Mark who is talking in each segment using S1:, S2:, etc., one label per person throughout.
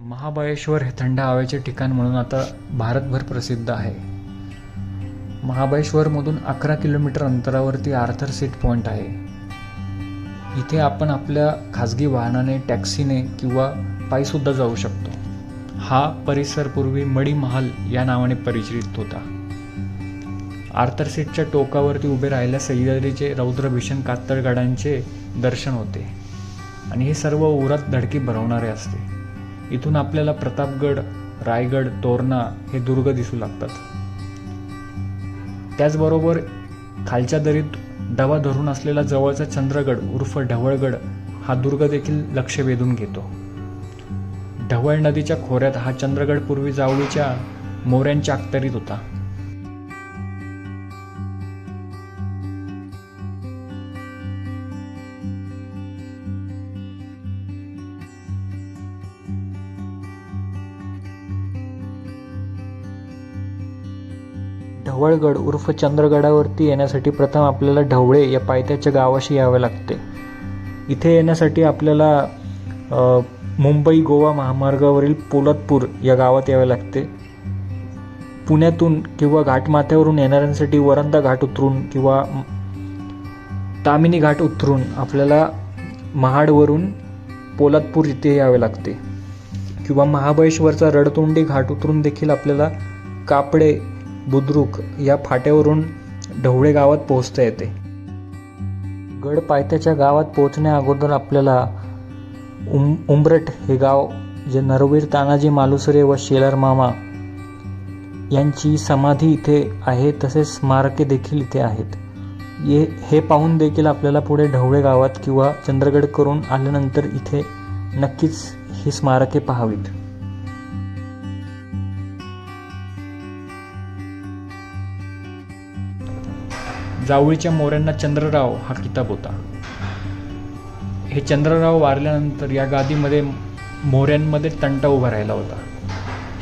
S1: महाबळेश्वर हे थंड हवेचे ठिकाण म्हणून आता भारतभर प्रसिद्ध आहे. महाबळेश्वरमधून अकरा किलोमीटर अंतरावरती आर्थर सीट पॉईंट आहे. इथे आपण आपल्या खाजगी वाहनाने टॅक्सीने किंवा पायीसुद्धा जाऊ शकतो. हा परिसर पूर्वी मडी महाल या नावाने परिचित होता. आर्थर सीटच्या टोकावरती उभे राहिल्या सह्याद्रीचे रौद्रभीषण कातळगडांचे दर्शन होते. आणि हे सर्व उरात धडकी भरवणारे असते. इथून आपल्याला प्रतापगड रायगड तोरणा हे दुर्ग दिसू लागतात. त्याचबरोबर खालच्या दरीत डबा धरून असलेला जवळचा चंद्रगड उर्फ ढवळगड हा दुर्ग देखील लक्ष वेधून घेतो. ढवळ नदीच्या खोऱ्यात हा चंद्रगड पूर्वी जावळीच्या मोऱ्यांच्या अखत्यारीत होता. ढवळगड उर्फ चंद्रगडावरती येण्यासाठी प्रथम आपल्याला ढवळे या पायथ्याच्या गावाशी यावे लागते. इथे येण्यासाठी आपल्याला मुंबई गोवा महामार्गावरील पोलादपूर या गावात यावे लागते. पुण्यातून किंवा घाटमाथ्यावरून येणाऱ्यांसाठी वरंदा घाट उतरून किंवा तामिनी घाट उतरून आपल्याला महाडवरून पोलादपूर इथे यावे लागते. किंवा महाबळेश्वरचा रडतोंडी घाट उतरून देखील आपल्याला कापडे बुद्रुक या फाट्यावरून ढवळे गावात पोहोचता येते. गड पायथ्याच्या गावात पोहोचण्या अगोदर आपल्याला उम उंबरट हे गाव जे नरवीर तानाजी मालुसरे व शेलार मामा यांची समाधी इथे आहे तसेच स्मारके देखील इथे आहेत. ये हे पाहून देखील आपल्याला पुढे ढवळे गावात किंवा चंद्रगड करून आल्यानंतर इथे नक्कीच ही स्मारके पाहावीत. जावळीच्या मोऱ्यांना चंद्रराव हा किताब होता. हे चंद्रराव वारल्यानंतर या गादीमध्ये मोऱ्यांमध्ये तंटा उभा राहिला होता.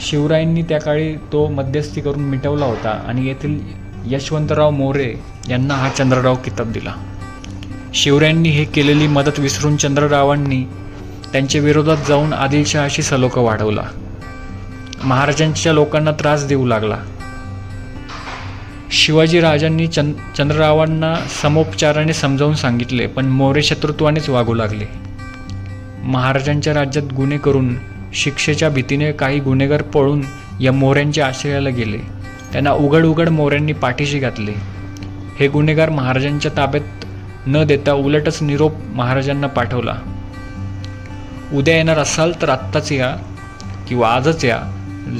S1: शिवरायांनी त्या काळी तो मध्यस्थी करून मिटवला होता आणि येथील यशवंतराव मोरे यांना हा चंद्रराव किताब दिला. शिवरायांनी हे केलेली मदत विसरून चंद्ररावांनी त्यांच्या विरोधात जाऊन आदिलशहाशी सलोखा वाढवला. महाराजांच्या लोकांना त्रास देऊ लागला. शिवाजी राजांनी चंद चंद्ररावांना समोपचाराने समजावून सांगितले पण मोरे शत्रुत्वानेच वागू लागले. महाराजांच्या राज्यात गुन्हे करून शिक्षेच्या भीतीने काही गुन्हेगार पळून या मोऱ्यांच्या आश्रयाला गेले. त्यांना उघड उघड मोऱ्यांनी पाठीशी घातले. हे गुन्हेगार महाराजांच्या ताब्यात न देता उलटच निरोप महाराजांना पाठवला. उद्या येणार असाल तर आत्ताच या किंवा आजच या.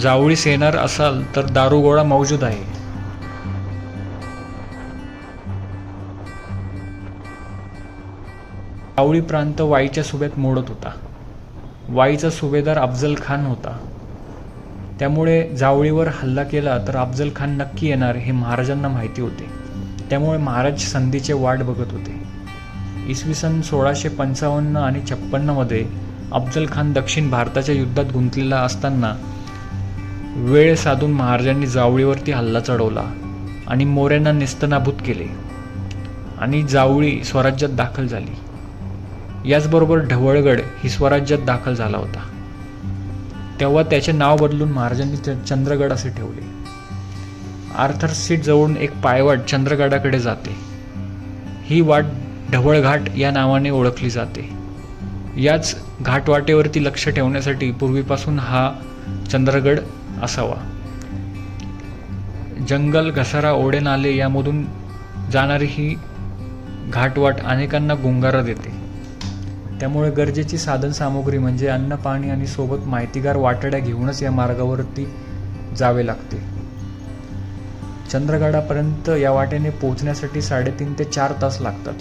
S1: जावळीस येणार असाल तर दारुगोळा मौजूद आहे. कावळी प्रांत वाईच्या सुभेत मोडत होता. वाईचा सुभेदार अफजल खान होता. त्यामुळे जावळीवर हल्ला केला तर अफजल खान नक्की येणार हे महाराजांना माहिती होते. त्यामुळे महाराज संधीचे वाट बघत होते. इसवी सन सोळाशे पंचावन्न आणि छप्पन्नमध्ये अफजल खान दक्षिण भारताच्या युद्धात गुंतलेला असताना वेळ साधून महाराजांनी जावळीवरती हल्ला चढवला आणि मोऱ्यांना नेस्तनाभूत केले आणि जावळी स्वराज्यात दाखल झाली. याचबरोबर ढवळगड ही स्वराज्यात दाखल झाला होता. तेव्हा त्याचे नाव बदलून महाराजांनी च- चंद्रगड असे ठेवले. आर्थर सीट जवळून एक पायवाट चंद्रगडाकडे जाते. ही वाट ढवळघाट या नावाने ओळखली जाते. याच घाटवाटेवरती लक्ष ठेवण्यासाठी पूर्वीपासून हा चंद्रगड असावा. जंगल घसारा ओढे नाले यामधून जाणारी ही घाटवाट अनेकांना गुंगारा देते. त्यामुळे गरजेची साधनसामुग्री म्हणजे अन्न पाणी आणि सोबत माहितीगार वाटड्या घेऊनच या मार्गावरती जावे लागते. चंद्रगडापर्यंत या वाटेने पोहोचण्यासाठी साडेतीन ते चार तास लागतात.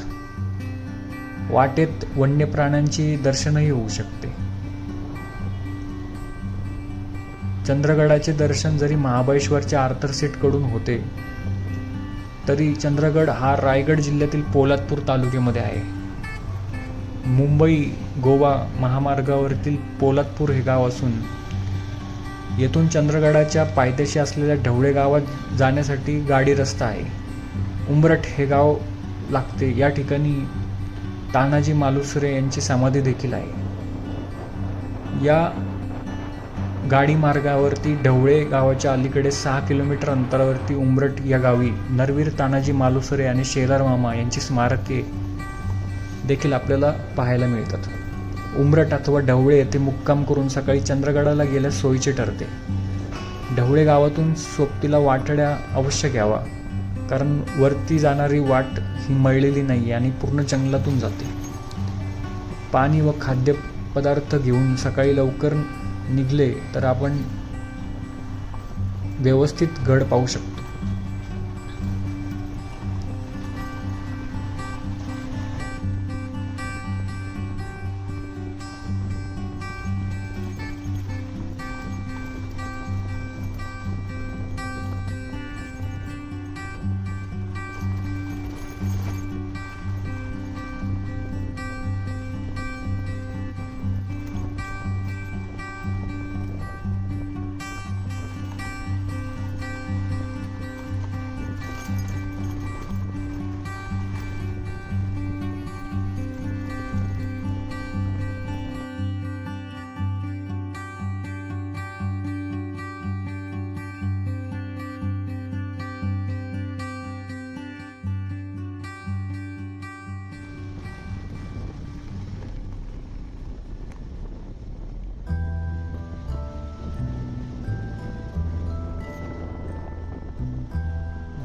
S1: वाटेत वन्य प्राण्यांची दर्शनही होऊ शकते. चंद्रगडाचे दर्शन जरी महाबळेश्वरच्या आर्थर सीटकडून होते तरी चंद्रगड हा रायगड जिल्ह्यातील पोलादपूर तालुक्यामध्ये आहे. मुंबई गोवा महामार्गावरील पोलादपूर हे गाव असून येथून चंद्रगडाच्या पायथ्याशी असलेल्या ढवळे गावात जाण्यासाठी गाडी रस्ता आहे. उंबरट हे गाव लागते. या ठिकाणी तानाजी मालुसरे यांची समाधी देखील आहे. या गाडी मार्गावरती ढवळे गावाच्या अलीकडे सहा किलोमीटर अंतरावरती उंबरट या गावी नरवीर तानाजी मालुसरे आणि शेलार मामा यांची स्मारके देखील आपल्याला पाहायला मिळतात. उमरट अथवा ढवळे येथे मुक्काम करून सकाळी चंद्रगडाला गेल्यास सोयीचे ठरते. ढवळे गावातून सोबतीला वाटड्या अवश्य घ्यावा कारण वरती जाणारी वाट ही मळलेली नाही आणि पूर्ण जंगलातून जाते. पाणी व खाद्यपदार्थ घेऊन सकाळी लवकर निघले तर आपण व्यवस्थित गड पाहू शकतो.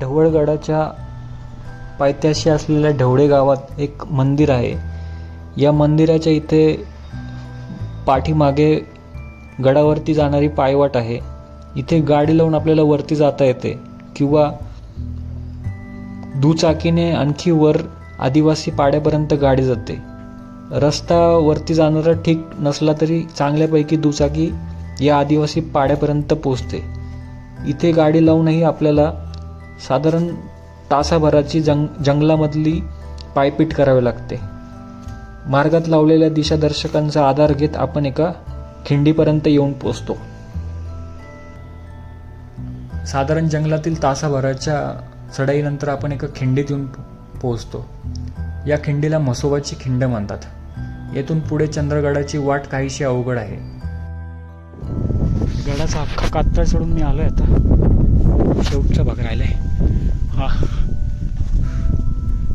S1: ढवळगडाच्या पायथ्याशी असलेल्या ढवळे गावात एक मंदिर आहे. या मंदिराच्या इथे पाठीमागे गडावरती जाणारी पायवाट आहे. इथे गाडी लावून आपल्याला वरती जाता येते किंवा दुचाकीने आणखी वर आदिवासी पाड्यापर्यंत गाडी जाते. रस्ता वरती जाणारा ठीक नसला तरी चांगल्यापैकी दुचाकी या आदिवासी पाड्यापर्यंत पोचते इथे गाडी लावूनही आपल्याला साधारण तासाभराची जंग जंगलामधली पायपीट करावी लागते. मार्गात लावलेल्या दिशादर्शकांचा आधार घेत आपण एका खिंडीपर्यंत येऊन पोचतो साधारण जंगलातील तासाभराच्या चढाईनंतर आपण एका खिंडीत येऊन पोहोचतो. या खिंडीला म्हसोबाची खिंड म्हणतात. येथून पुढे चंद्रगडाची वाट काहीशी अवघड आहे. गडाचा अख्खा कातळ चढून मी आलोय आता. शेवटचा भाग राहिलाय. हा.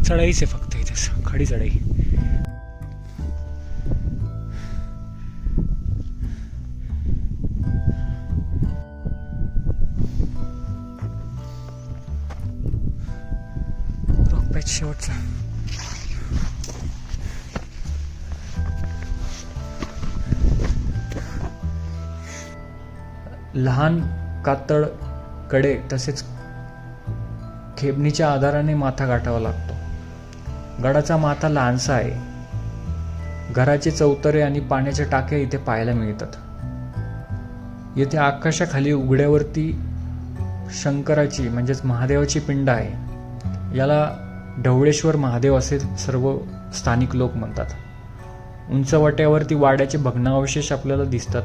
S1: चढाईच आहे फक्त इथे. खडी चढाई. रॉक पॅच शेवटचा. लहान कातळकडे तसेच खेबणीच्या आधाराने माथा गाठावा लागतो. गडाचा माथा लहानसा आहे. घराचे चौतरे आणि पाण्याच्या टाक्या इथे पाहायला मिळतात. येथे आकाशाखाली उघड्यावरती शंकराची म्हणजेच महादेवाची पिंड आहे. याला ढवळेश्वर महादेव असे सर्व स्थानिक लोक म्हणतात. उंचवट्यावरती वाड्याचे भग्नावशेष आपल्याला दिसतात.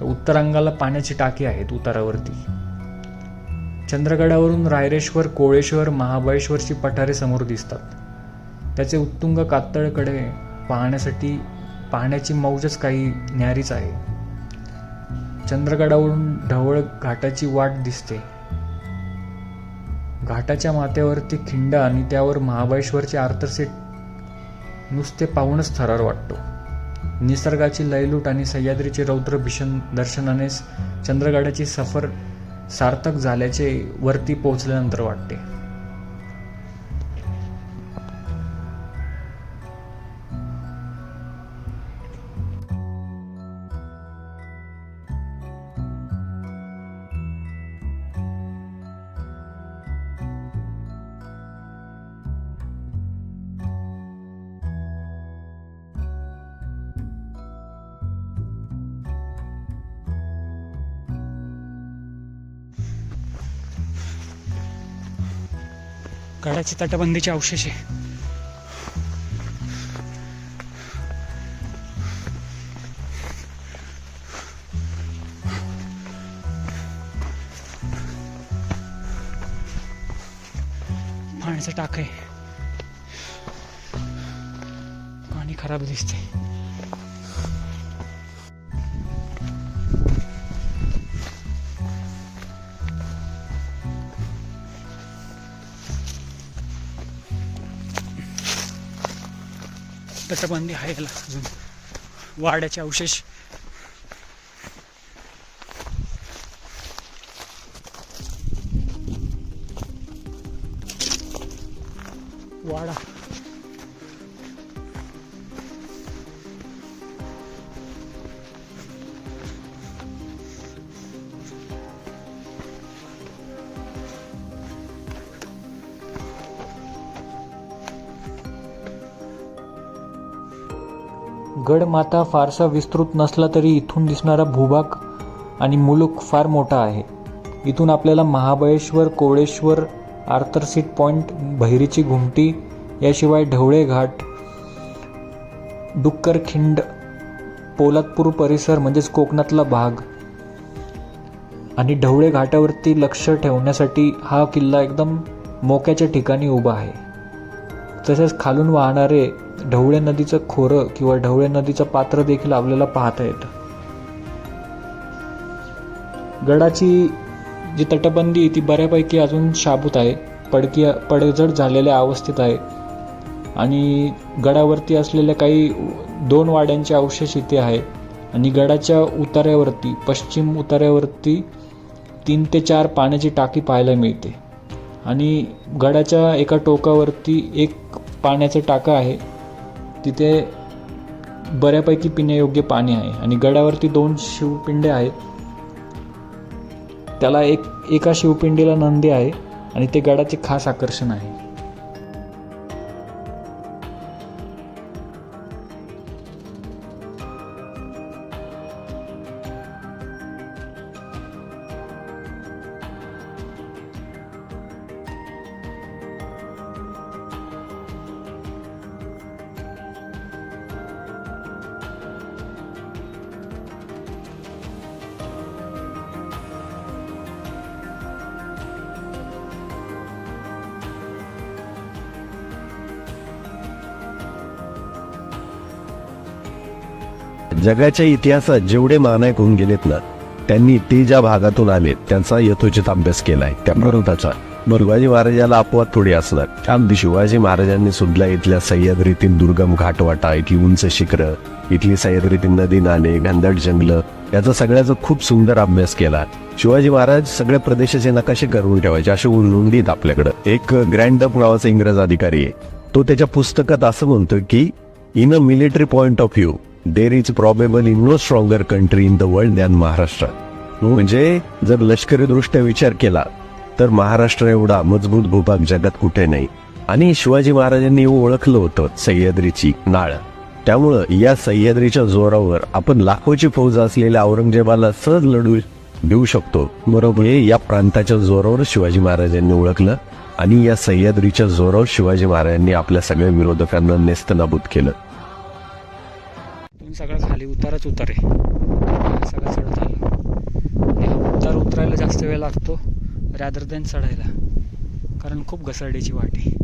S1: तर उत्तरांगाला पाण्याची टाकी आहेत उतारावरती. चंद्रगडावरून रायरेश्वर कोळेश्वर महाबळेश्वरची पठारे समोर दिसतात. त्याचे उत्तुंग कातळकडे पाहण्यासाठी पाहण्याची मौजच काही न्यारीच आहे. चंद्रगडावरून ढवळ घाटाची वाट दिसते. घाटाच्या माथ्यावरती खिंड आणि त्यावर महाबळेश्वरचे आर्थरसेट नुसते पाहूनच थरार वाटतो. निसर्गाची लयलूट आणि सह्याद्रीचे रौद्र भीषण दर्शनानेच चंद्रगडाची सफर सार्थक झाल्याचे वरती पोहोचल्यानंतर वाटते. गडाची तटबंदीचे अवशेष. आहे पाण्याचं टाक आहे. पाणी खराब दिसते तटबंदी आहे याला अजून. वाड्याचे अवशेष. वाडा. माता फारसा विस्तृत नसला तरी इथून दिसणारा भूभाग आणि मुलुक फार मोठा आहे. इथून आपल्याला Mahabaleshwar Koleshwar Arthur seat point बहिरीची घुमटी याशिवाय ढवळे घाट डुक्कर खिंड पोलादपूर परिसर म्हणजेच कोकणातला भाग आणि ढवळे घाटावरती लक्ष ठेवण्यासाठी हा किल्ला एकदम मोक्याच्या ठिकाणी उभा आहे. तसेच खालून वाहणारे ढवळे नदीचं खोरं किंवा ढवळे नदीचं पात्र देखील आपल्याला पाहता येतं. गडाची जी तटबंदी आहे ती बऱ्यापैकी अजून शाबूत आहे पडकी पडझड झालेल्या अवस्थेत आहे. आणि गडावरती असलेल्या काही दोन वाड्यांचे अवशेष इथे आहे. आणि गडाच्या उतार्यावरती पश्चिम उतार्यावरती तीन ते चार पाण्याची टाकी पाहायला मिळते. आणि गडाच्या एका टोकावरती एक पाण्याचं टाका आहे. तिथे बऱ्यापैकी पिण्यायोग्य पाणी आहे. आणि गडावरती दोन शिवपिंडे आहेत. त्याला एक एका शिवपिंडीला नंदी आहे आणि ते गडाचे खास आकर्षण आहे.
S2: जगाच्या इतिहासात जेवढे मानायक होऊन गेलेत ना त्यांनी ते ज्या भागातून आलेत त्यांचा यथोचित अभ्यास केलाय. त्या पर्वताचा शिवाजी महाराजाला अपवाद थोडी असणार. अगदी शिवाजी महाराजांनी सुद्धा इथल्या सह्याद्रीतील दुर्गम घाटवाटा इथली उंच शिखरं इथली सह्याद्रीतील नदी नाले घनदाट जंगल याचा सगळ्याचा खूप सुंदर अभ्यास केला. शिवाजी महाराज सगळ्या प्रदेशाचे नकाशे करून ठेवायचे असे उलुंडीत आपल्याकडं. एक ग्रँडअप नावाचा इंग्रज अधिकारी आहे. तो त्याच्या पुस्तकात असं म्हणतो की in a military point of view there is probable in no stronger country in the world than Maharashtra म्हणजे जर लष्करी दृष्ट्या विचार केला तर महाराष्ट्र एवढा मजबूत भूभाग जगात कुठे नाही. आणि शिवाजी महाराजांनी ओळखलं होतं सह्याद्रीची नाळ. त्यामुळं या सह्याद्रीच्या जोरावर आपण लाखोची फौज असलेल्या औरंगजेबाला सहज लढू देऊ शकतो. बरोबर. हे या प्रांताच्या जोरावर शिवाजी महाराजांनी ओळखलं आणि या सह्याद्रीच्या जोरावर शिवाजी महाराजांनी आपल्या सगळ्या विरोधकांना नेस्तनाबूत केलं.
S1: सगळं खाली उतारच उतार. आहे सगळं चढत आलं. आणि हा उतार उतरायला जास्त वेळ लागतो रॅदर दॅन चढायला. कारण खूप घसरडीची वाट आहे.